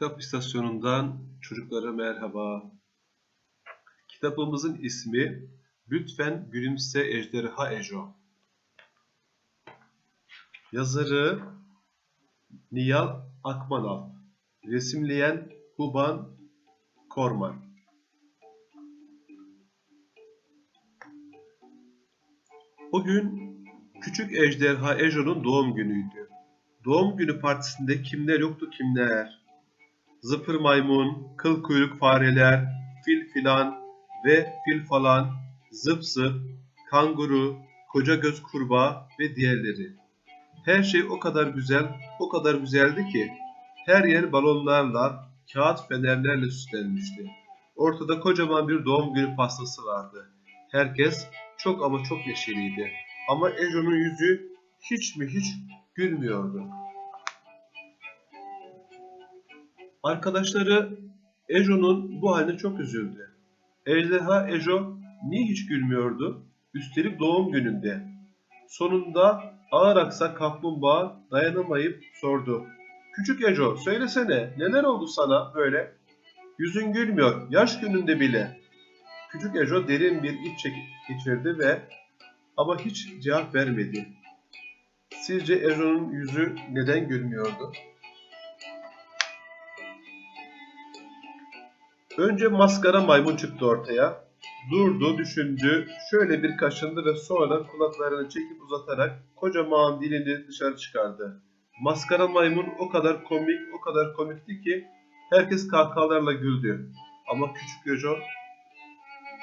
Kitap istasyonundan çocuklara merhaba. Kitabımızın ismi Lütfen Gülümse Ejderha Ejo. Yazarı Niyal Akmanal. Resimleyen Huban Korman. O gün küçük ejderha Ejo'nun doğum günüydü. Doğum günü partisinde kimler yoktu kimler. Zıpır maymun, kıl kuyruk fareler, fil filan ve fil falan, zıp zıp, kanguru, koca göz kurbağa ve diğerleri. Her şey o kadar güzel, o kadar güzeldi ki her yer balonlarla, kağıt fenerlerle süslenmişti. Ortada kocaman bir doğum günü pastası vardı. Herkes çok ama çok neşeliydi. Ama Ejo'nun yüzü hiç mi hiç gülmüyordu. Arkadaşları Ejo'nun bu haline çok üzüldü. Ejderha Ejo niye hiç gülmüyordu? Üstelik doğum gününde. Sonunda ağır aksak kaplumbağa dayanamayıp sordu. Küçük Ejo söylesene neler oldu sana böyle? Yüzün gülmüyor yaş gününde bile. Küçük Ejo derin bir iç geçirdi ve ama hiç cevap vermedi. Sizce Ejo'nun yüzü neden gülmüyordu? Önce maskara maymun çıktı ortaya. Durdu, düşündü, şöyle bir kaşındı ve sonra kulaklarını çekip uzatarak kocaman dilini dışarı çıkardı. Maskara maymun o kadar komik, o kadar komikti ki herkes kahkahalarla güldü. Ama küçük Ejo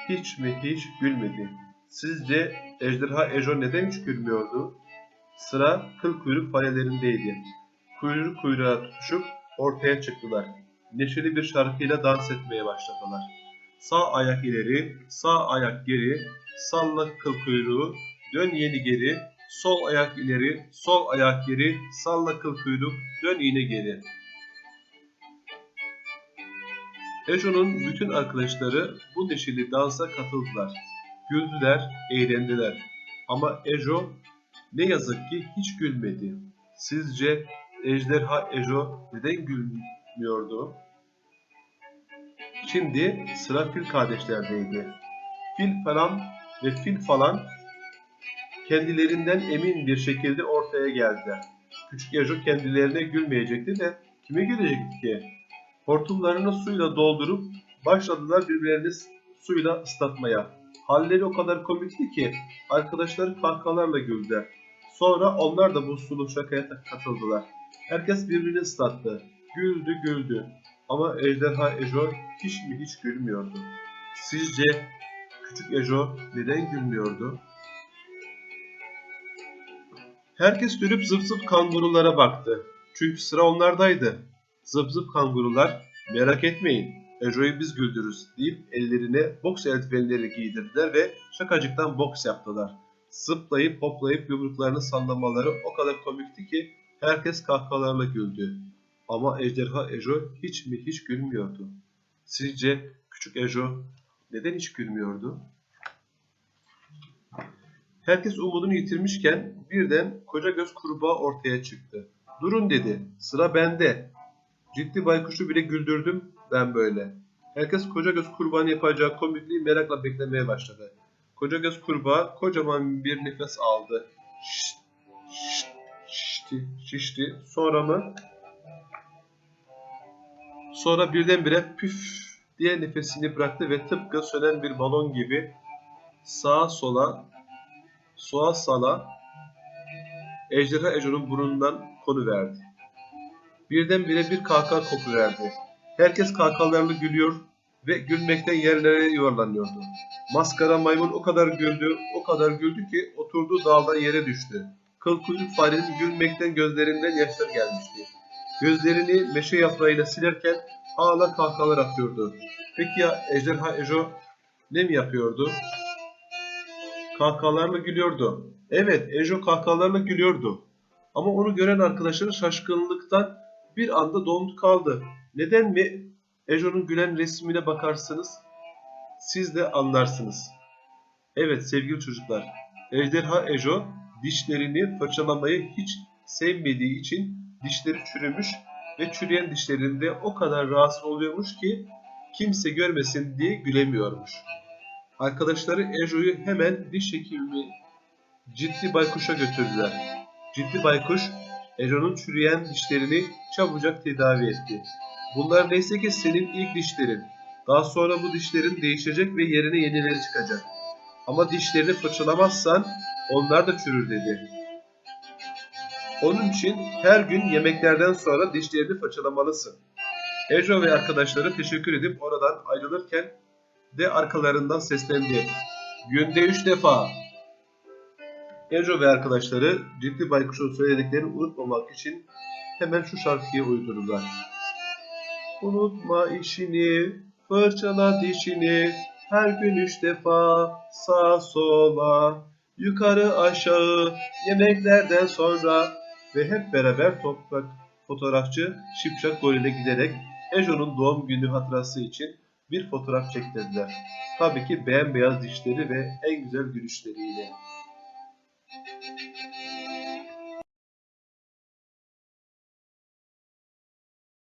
hiç mi hiç gülmedi. Sizce ejderha Ejo neden hiç gülmüyordu? Sıra kıl kuyruk farelerindeydi. Kuyruk kuyruğa tutuşup ortaya çıktılar. Neşeli bir şarkıyla dans etmeye başladılar. Sağ ayak ileri, sağ ayak geri, salla kıl kuyruğu, dön yeni geri, sol ayak ileri, sol ayak geri, salla kıl kuyruk, dön yine geri. Ejo'nun bütün arkadaşları bu neşeli dansa katıldılar. Güldüler, eğlendiler. Ama Ejo ne yazık ki hiç gülmedi. Sizce ejderha Ejo neden gülmüyordu? Şimdi sıra fil kardeşlerdeydi. Fil falan ve fil falan kendilerinden emin bir şekilde ortaya geldiler. Küçük Ejo kendilerine gülmeyecekti de kime gülecekti ki? Hortumlarını suyla doldurup başladılar birbirlerini suyla ıslatmaya. Halleri o kadar komikti ki arkadaşları kahkahalarla güldüler. Sonra onlar da bu sulu şakaya katıldılar. Herkes birbirini ıslattı. Güldü güldü. Ama ejderha Ejo hiç mi hiç gülmüyordu. Sizce küçük Ejo neden gülmüyordu? Herkes dönüp zıp zıp kangurulara baktı. Çünkü sıra onlardaydı. Zıp zıp kangurular merak etmeyin Ejo'yu biz güldürürüz deyip ellerine boks eldivenleri giydirdiler ve şakacıktan boks yaptılar. Zıplayıp hoplayıp yumruklarını sallamaları o kadar komikti ki herkes kahkahalarla güldü. Ama ejderha Ejo hiç mi hiç gülmüyordu. Sizce küçük Ejo neden hiç gülmüyordu? Herkes umudunu yitirmişken birden koca göz kurbağa ortaya çıktı. Durun dedi. Sıra bende. Ciddi baykuşu bile güldürdüm ben böyle. Herkes koca göz kurbağanın yapacağı komikliği merakla beklemeye başladı. Koca göz kurbağa kocaman bir nefes aldı. Şşt, şişti, şişti. Sonra mı? Sonra birdenbire püf diye nefesini bıraktı ve tıpkı sönen bir balon gibi sağa sola, soğa sala ejderha Ejo'nun burnundan konu verdi. Birdenbire bir kahkaha koku verdi. Herkes kahkahalarla gülüyor ve gülmekten yerlere yuvarlanıyordu. Maskara maymun o kadar güldü, o kadar güldü ki oturduğu daldan yere düştü. Kıl kuyruk farenin gülmekten gözlerinden yaşlar gelmişti. Gözlerini meşe yaprağıyla silerken hala kahkahalar atıyordu. Peki ya ejderha Ejo ne mi yapıyordu? Kahkahalarla gülüyordu. Evet, Ejo kahkahalarla gülüyordu. Ama onu gören arkadaşları şaşkınlıktan bir anda dondu kaldı. Neden mi? Ejo'nun gülen resmine bakarsınız, siz de anlarsınız. Evet sevgili çocuklar, Ejderha Ejo dişlerini fırçalamayı hiç sevmediği için dişleri çürümüş ve çürüyen dişlerinde o kadar rahatsız oluyormuş ki kimse görmesin diye gülemiyormuş. Arkadaşları Ejo'yu hemen diş hekimi Ciddi Baykuş'a götürdüler. Ciddi Baykuş, Ejo'nun çürüyen dişlerini çabucak tedavi etti. Bunlar neyse ki senin ilk dişlerin. Daha sonra bu dişlerin değişecek ve yerine yenileri çıkacak. Ama dişlerini fırçalamazsan onlar da çürür dedi. Onun için her gün yemeklerden sonra dişlerini fırçalamalısın. Ejo ve arkadaşları teşekkür edip oradan ayrılırken de arkalarından seslendi. Günde üç defa. Ejo ve arkadaşları ciddi baykuşun söylediklerini unutmamak için hemen şu şarkıyı uydurdular. Unutma işini, fırçala dişini, her gün üç defa sağa sola, yukarı aşağı, yemeklerden sonra ve hep beraber toprak fotoğrafçı Şipşak Goril'e giderek Ejo'nun doğum günü hatırası için bir fotoğraf çektirdiler. Tabii ki bembeyaz dişleri ve en güzel gülüşleriyle.